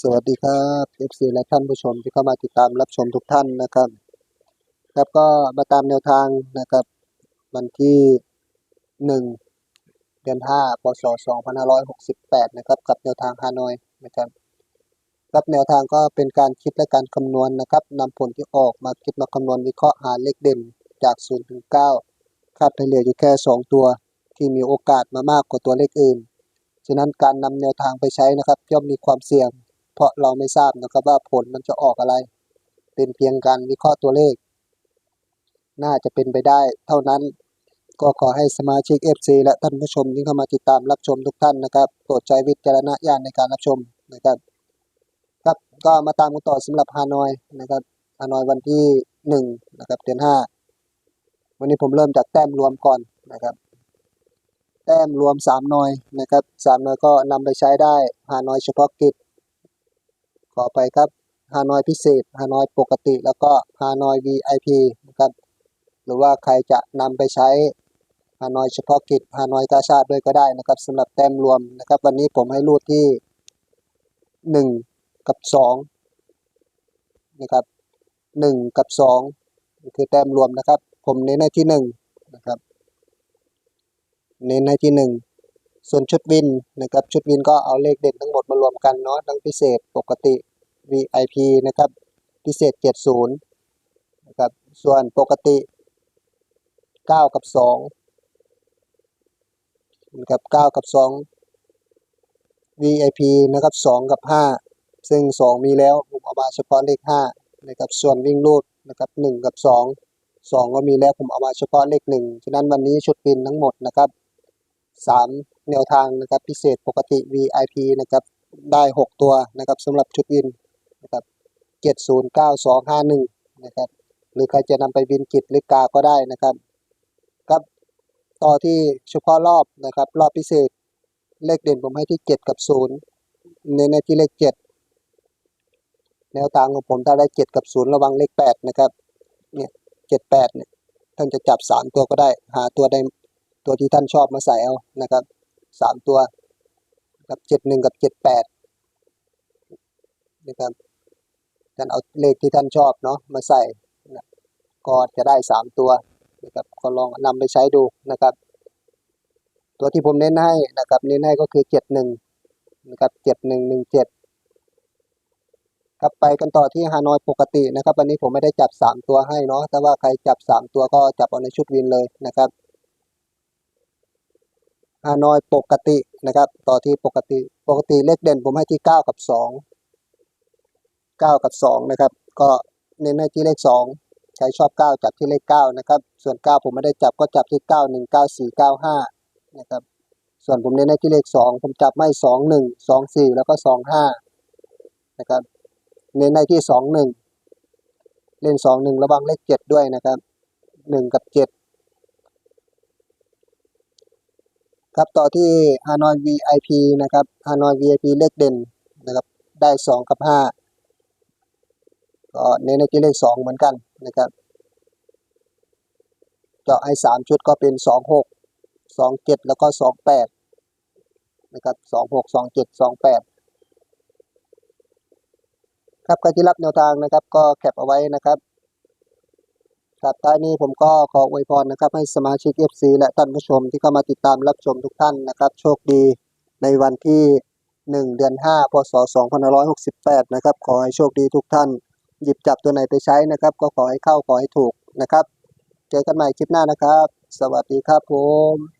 สวัสดีครับ FC และท่านผู้ชมที่เข้ามาติดตามรับชมทุกท่านนะครับครับก็มาตามแนวทางนะครับ วันที่หนึ่งเดือนห้าพศสองพันห้าร้อยหกสิบแปดนะครับ กับแนวทางฮานอยนะครับครับแนวทางก็เป็นการคิดและการคำนวณนะครับนำผลที่ออกมาคิดมาคำนวณวิเคราะห์หาเลขเด่นจาก0ถึง9คาดให้เหลืออยู่แค่ 2 ตัวที่มีโอกาสมามากกว่าตัวเลขอื่นฉะนั้นการนำแนวทางไปใช้นะครับ ย่อมมีความเสี่ยง เพราะเราไม่ทราบนะครับว่าผลมันจะออกอะไร เป็นเพียงการวิเคราะห์ตัวเลข น่าจะเป็นไปได้ เท่านั้นก็ขอให้สมาชิก FC และท่านผู้ชมที่เข้ามาติดตามรับชมทุกท่านนะครับโปรดใช้วิจารณญาณในการรับชมนะครับครับก็มาตามกันต่อสำหรับฮานอยนะครับฮานอยวันที่หนึ่งนะครับเดือนห้าวันนี้ผมเริ่มจากแต้มรวมก่อนนะครับ แต้มรวมสามหน่อยนะครับสามหน่อยก็นำไปใช้ได้ฮานอยเฉพาะกิจ ขอไปครับฮานอยพิเศษฮานอยปกติ แล้วก็ฮานอย VIP นะครับหรือว่าใครจะนำไปใช้ฮานอยเฉพาะกิจฮานอยกาชาติด้วยก็ได้นะครับสำหรับแต้มรวมนะครับ วันนี้ผมให้รูดที่หนึ่งกับสองนะครับหนึ่งกับสองคือแต้มรวมนะครับ ผมเน้นในที่หนึ่งนะครับ เน้นในที่หนึ่ง ส่วนชุดวินนะครับชุดวินก็เอาเลขเด่นทั้งหมดมารวมกันเนาะทั้งพิเศษปกติ VIP นะครับพิเศษ 70นะครับส่วนปกติ 9 กับ2นะครับ9กับ 2 VIP นะครับ2กับ 5 ซึ่ง 2 มีแล้วผมเอามาเฉพาะเลข5นะครับส่วนวิ่งรูดนะครับ1กับ 2 2 ก็มีแล้วผมเอามาเฉพาะเลข 1 ฉะนั้นวันนี้ชุดวินทั้งหมดนะครับ 3 แนวทางนะครับพิเศษปกติ VIP นะครับได้ 6 ตัวนะครับสำหรับชุดวินนะครับ709251นะครับหรือใครจะนำไปวินกิจหรือกาก็ได้นะครับครับต่อที่เฉพาะรอบนะครับรอบพิเศษเลขเด่นผมให้ที่ 7 กับ 0 ในในที่เลข 7 แนวทางของผมถ้าได้ 7 กับ 0 ระวังเลข 8 นะครับเนี่ย78เนี่ยท่านจะจับ 3 ตัวก็ได้ หาตัวได้ ตัวที่ท่านชอบมาใส่เอานะครับ3ตัวกับ71กับ78นะครับท่านเอาเลขที่ท่านชอบเนาะมาใส่นะก็จะได้สามตัวนะครับก็ลองนำไปใช้ดูนะครับ ตัวที่ผมเน้นให้นะครับเน้นให้ก็คือเจ็ดหนึ่งนะครับเจ็ดหนึ่งหนึ่งเจ็ดครับไปกันต่อที่ฮานอยปกตินะครับ วันนี้ผมไม่ได้จับสามตัวให้เนาะแต่ว่าใครจับสามตัวก็จับเอาในชุดวินเลยนะครับ ฮานอยปกตินะครับ ต่อที่ปกติปกติเลขเด่นผมให้ที่ 9 กับ 2 9 กับ 2 นะครับ ก็เน้นให้ที่เลข 2 ใช้ชอบ 9 จับที่เลข 9 นะครับ ส่วน 9 ผมไม่ได้จับก็จับที่ 9 1 9 4 9 5 นะครับ ส่วนผมเน้นให้ที่เลข 2 ผมจับไม่2 1 2 4 แล้วก็ 2 5 นะครับ เน้นในที่ 2 1 เล่น 2 1 ระวังเลข 7 ด้วยนะครับ 1 กับ 7 ครับต่อที่ฮานอย VIP นะครับฮานอย VIP เลขเด่นนะครับได้สองกับห้าก็เน้นในที่เลขสองเหมือนกันนะครับเจาะให้สามชุดก็เป็นสองหกสองเจ็ดแล้วก็สองแปดนะครับสองหกสองเจ็ดสองแปดครับใครที่รับแนวทางนะครับก็แคปเอาไว้นะครับ ครับท้ายนี้ผมก็ขออวยพรนะครับ ให้สมาชิก FC และท่านผู้ชมที่เข้ามาติดตามรับชมทุกท่านนะครับ โชคดีในวันที่ 1 เดือน 5 พศ 2568 นะครับ ขอให้โชคดีทุกท่าน หยิบจับตัวไหนไปใช้นะครับ ก็ขอให้เข้าขอให้ถูกนะครับ เจอกันใหม่คลิปหน้านะครับ สวัสดีครับผม